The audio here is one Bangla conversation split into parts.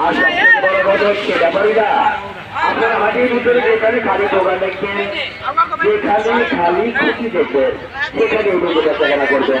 আর সবচেয়ে বড় কথা হচ্ছে ব্যাপারীরা আপনার হাটের ভিতরে যেখানে খালি দোকান দেখবেন যেখানে খালি খুশি দেখবেন সেখানে উঠে বেচা কেনা করবেন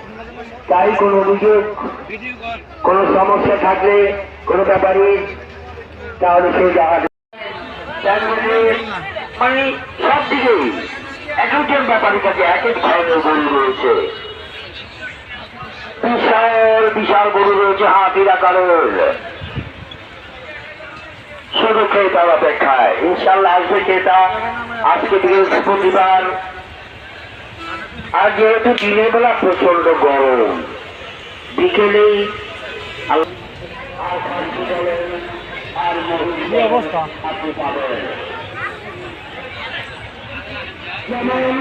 তাই কোনো অভিযোগ, কোন সমস্যা থাকলে, কোনো ব্যাপারে তাহলে জাহাজ তার মধ্যে মানে সব দিকেই এক একজন ব্যাপারীর কাছে এক এক ধরনের গরু রয়েছে। বিশাল বিশাল গরু রয়েছে হাতির আকারের শুধু ক্রেতার অপেক্ষায়। ইনশাল্লাহ আসবে ক্রেতা। আজকে বৃহস্পতিবার আর যেহেতু দিনের বেলা প্রচণ্ড গরম বিকেলেই অবস্থা? আপনি পাবেন। যেমন